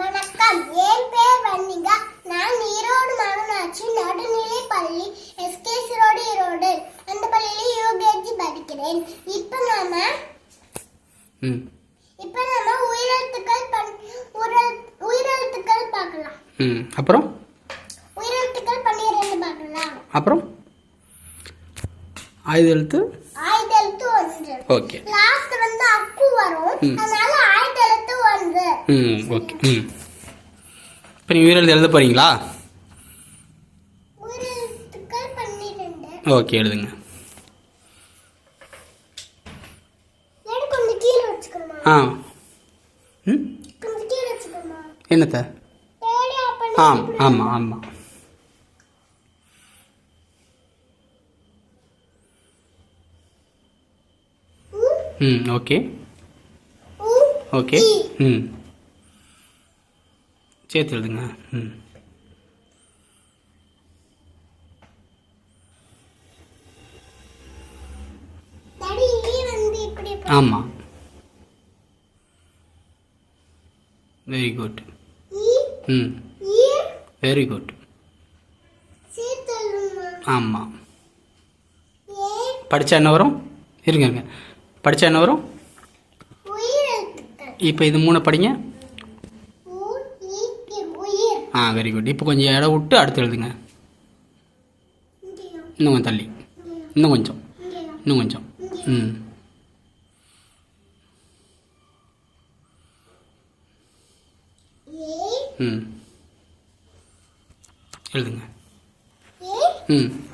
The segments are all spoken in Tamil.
வணக்கம். என் பேர் வன்னிகா நான் ஈரோடு மாநகராட்சி நடுநிலை பள்ளி எஸ்கேசி ரோடு. ஈரோடு அந்த பள்ளியில் யூகேஜி படிக்கிறேன். இப்போ நாம இப்போ நாம உயிரெழுத்துக்கள் உயிரெழுத்துக்கள் பார்க்கலாம். அப்புறம்? உயிரெழுத்துக்கள் பன்னிரெண்டு பார்க்கலாம். அப்புறம்? ஆயுத எழுத்து ஆயுதெழுத்து ஒன்று. ஓகே. லாஸ்ட் வந்து அக்கு வரும். அதனால ம் ஓகே ம். இப்போ நீங்கள் உயிரெழுத்து எழுத போகிறீங்களா ஓகே எழுதுங்க. ஆ. ம்? என்னத்த? ஆம் ஆமாம் ஆமாம் ம் ஓகே ஓகே ம். சேர்த்து எழுதுங்க ம் ஆமாம் வெரி குட் ம். வெரி குட் ஆமாம் படித்தா என்ன வரும்? இருங்க படித்தா என்ன வரும்? இப்போ இது மூணு படிங்க. ஆ வெரி குட் இப்போ கொஞ்சம் இடம் விட்டு அடுத்து எழுதுங்க. இன்னும் கொஞ்சம் தள்ளி. இன்னும் கொஞ்சம். இன்னும் கொஞ்சம். ம். ம். எழுதுங்க. ம்.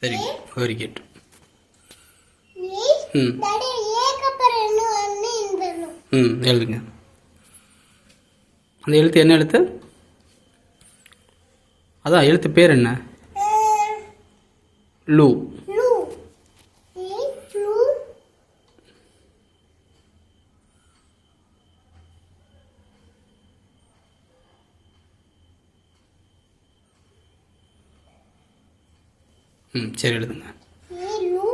வெரி குட் வெரி குட் ம் ம் எழுதுங்க அந்த எழுத்து என்ன எழுத்து அதான் எழுத்து பேர் என்ன லூ ம் சரி எழுதுங்க ஏ லூ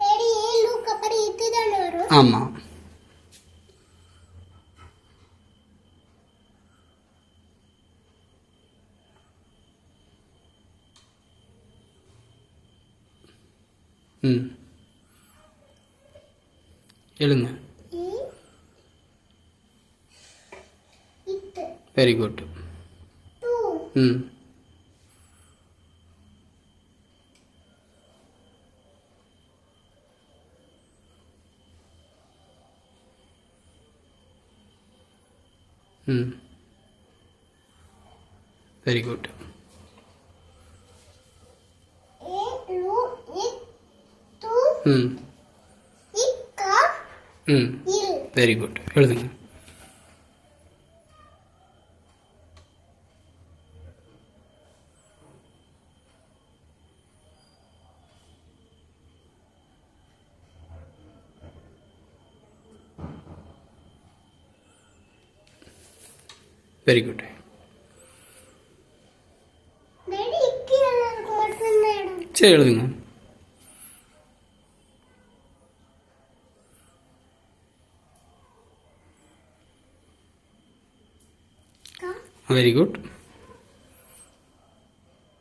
எடி ஏ லூக்கு அப்புறம் இது தானே வரும் ஆமாம் ம் எழுங்க வெரி குட் ம் ம் வெரி குட் ஏ லூ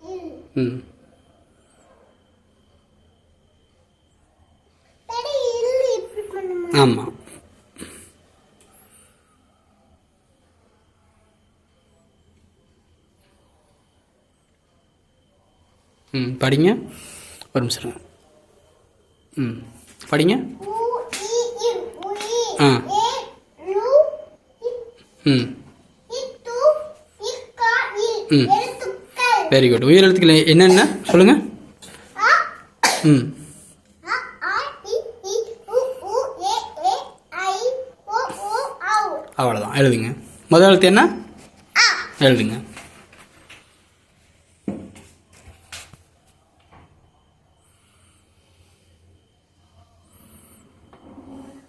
இல் ம் டேடி இல் இப்படி பண்ணுமா ஆமாம் படிங்க. ஒரு நிமிஷம். ம். படிங்க. ஆ. ம். ம். வெரி குட் உயிர் எழுத்துக்கள் என்னென்ன? சொல்லுங்கள் ம். அவ்வளோதான் எழுதுங்க. முதல் எழுத்து என்ன? எழுதுங்க.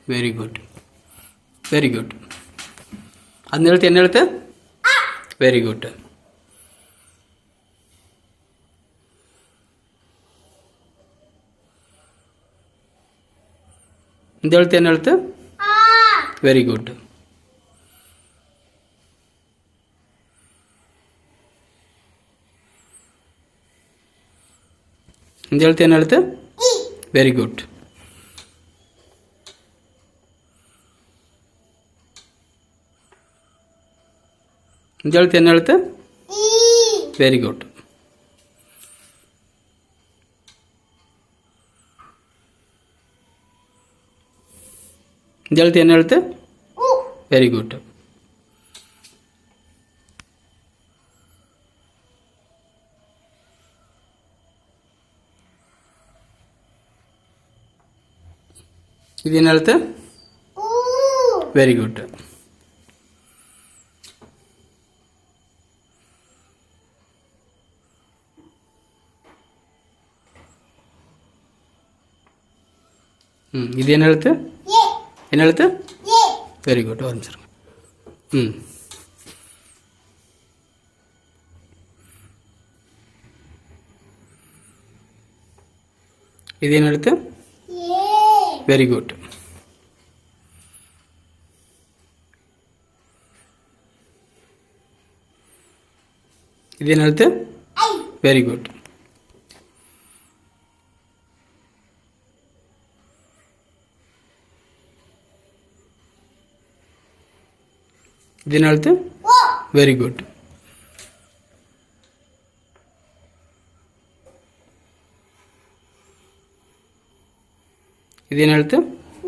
വെരി ഗുഡ് വെരി ഗുഡ് അത് എന്നെ എന്നെടുത്ത് വെരി ഗുഡ് എന്തെടുത്ത് എന്നെടുത്ത് വെരി ഗുഡ് എന്തെടുത്ത് എന്നെടുത്ത് വെരി ഗുഡ് இந்த எழுத்து என்ன எழுத்து? வெரி குட் இந்த எழுத்து என்ன எழுத்து? வெரி குட் இது என்ன எழுத்து? வெரி குட் ம் இது என்ன எழுத்து? என்ன எழுத்து? வெரி குட் இருங்க. ம். இது என்ன எழுத்து? வெரி குட் இது என்ன எழுத்து? வெரி குட் வெரி குட் இது என்ன எழுத்து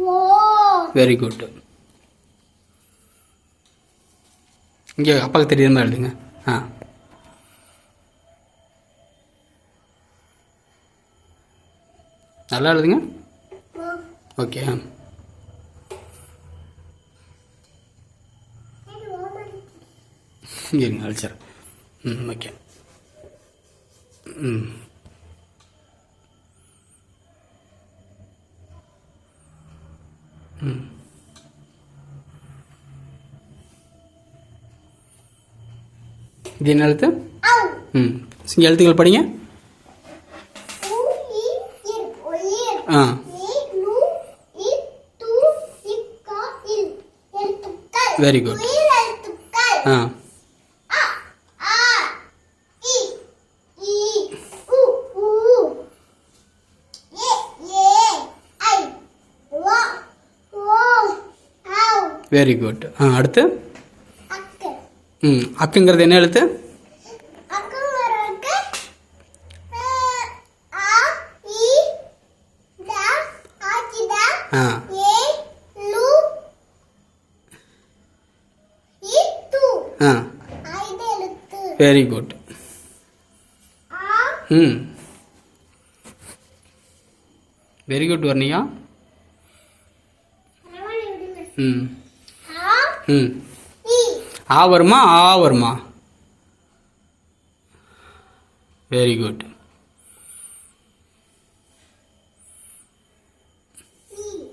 ஓ வெரி குட் இங்கே அப்பாவுக்கு தெரியுற மாதிரி எழுதுங்க. ஆ. நல்லா எழுதுங்க. ஓகே ஆ இது ஓமடி இருங்க அழிச்சிடுறேன் ம் ஓகே. ம். ம். இது என்ன எழுத்து? ம். இங்கே எழுத்துக்கள் படிங்க. ஆ. ஏ லு இ வெரி குட் ஆ அடுத்து? ம் அக்குங்கிறது என்ன எழுத்து? ஆ ஆ வெரி குட் ம். வெரி குட் வர்ணியா ம். ம். ஆ வருமா ஆ வருமா வெரி குட்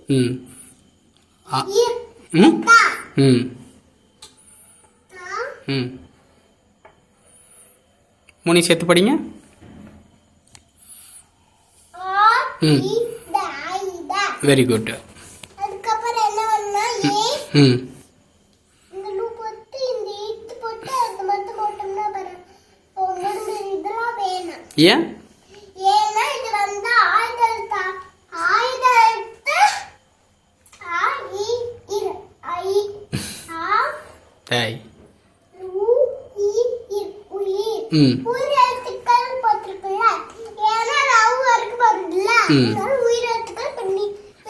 ம். ம். ம். ம். மூணு சேர்த்து படிங்க. ம். வெரி குட் ம் இந்த லூ போட்டு இந்த இட்டு போட்டு அது மட்டும் போட்டோம்னா பாரு உங்களுக்கு இதெல்லாம் வேணாம் ஏன் ஏன்னா இது வந்து ஆயுதெழுத்தா ஆயுதெழுத்து ஆ இ இர் ஐ ஆ டேய் லூ இ இர் உயிர் ம் உயிர் எழுத்துக்கள் போட்டிருக்குல்ல ஏன்னா லவ் வரைக்கும் வருதுல்ல ம். அதனால உயிர் எழுத்துக்கள் பண்ணி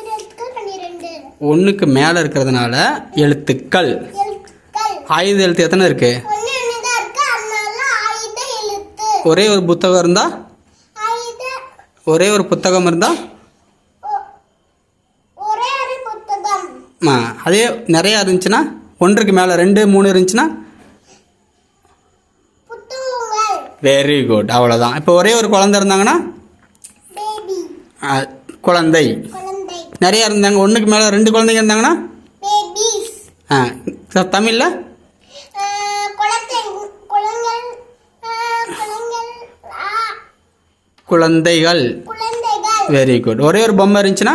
எழுத்துக்கள் பன்னிரெண்டு. ஒன்றுக்கு மேலே இருக்கிறதுனால எழுத்துக்கள். எழுத்துக்கள். ஆயுத எழுத்து எத்தனை இருக்கு ஒண்ணு ஒண்ணுதான் இருக்கு அதனால ஆயுத எழுத்து ஒரே ஒரு புத்தகம் இருந்தா? ஒரே ஒரு புத்தகம் இருந்தா? ஆ அதே நிறையா இருந்துச்சுன்னா ஒன்றுக்கு மேலே ரெண்டு மூணு இருந்துச்சுன்னா? வெரி குட் அவ்வளோதான் இப்போ ஒரே ஒரு குழந்தை இருந்தாங்கன்னா? குழந்தை. நிறையா இருந்தாங்க. ஒன்றுக்கு மேலே ரெண்டு குழந்தைங்க இருந்தாங்கன்னா? ஆ தமிழ்ல? குழந்தைகள். வெரி குட் ஒரே ஒரு பொம்மை இருந்துச்சுன்னா?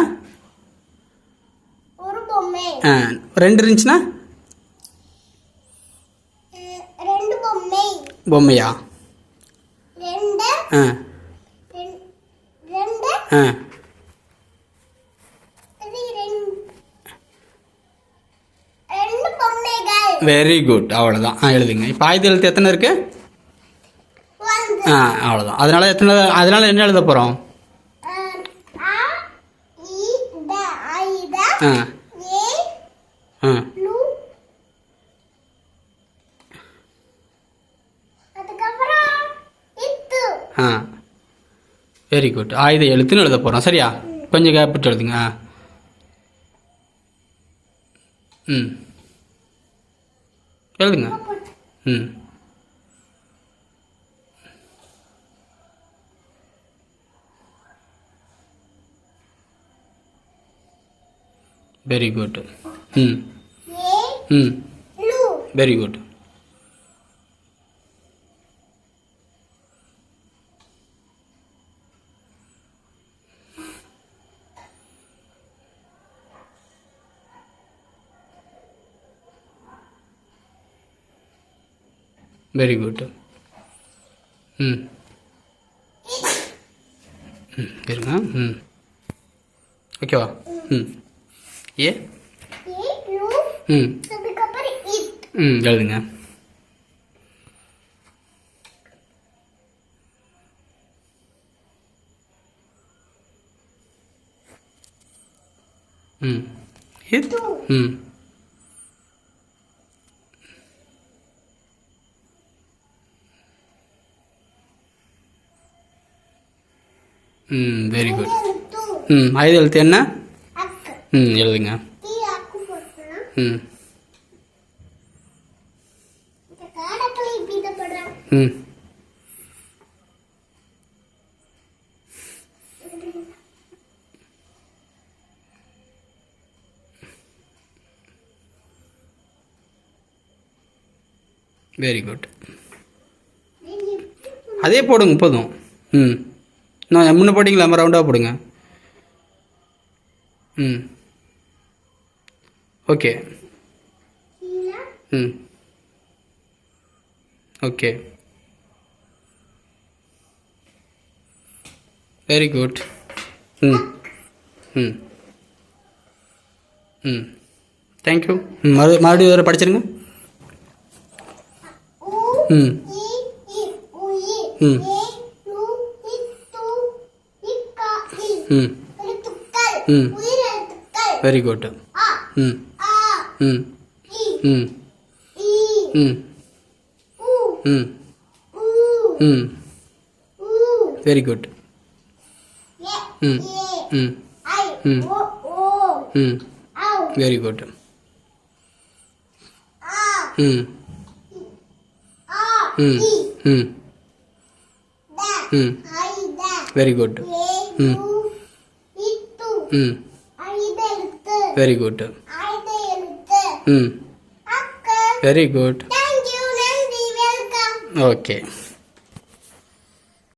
ஆ ரெண்டு இருந்துச்சுன்னா? பொம்மையா? ஆ. வெரி குட் அவ்வளோதான் எழுதுங்க. இப்போ ஆயுத எழுத்து எத்தனை இருக்கு? வந்து ஆ அவ்வளோதான் அதனால எத்தனை அதனால என்ன எழுத போகிறோம் ஆ. ஆ. ஆ. வெரி குட் ஆயுத எழுத்துன்னு எழுத போகிறோம் சரியா? கொஞ்சம் கேப்பிட்டு எழுதுங்க. ஆ. ம். எழுதுங்க. ம். வெரி குட் ம் ம் வெரி குட் வெரி குட் ம் ம் இருங்க ம் ஓகேவா ம் ஏ? ம். ம் எழுதுங்க. ம். ஹித் ம். ம் வெரி குட் ம் எழுத்து என்ன? ம் எழுதுங்க. ம். ம். வெரி குட் அதே போடுங்க போதும். ம். நான் முன்ன போட்டிங்களா? நம்ம ரவுண்டாக போடுங்க. ம். ஓகே. ம். ஓகே. வெரி குட் ம். ம். ம். தேங்க்யூ ம் மறு மறுபடியும் வேறு படிச்சிருங்க. ம். ம். ம். ம். வெரி குட் ம். ஆ ம் இ ம் ஈ ம் உ ம் ஊ ம் ஊ வெரி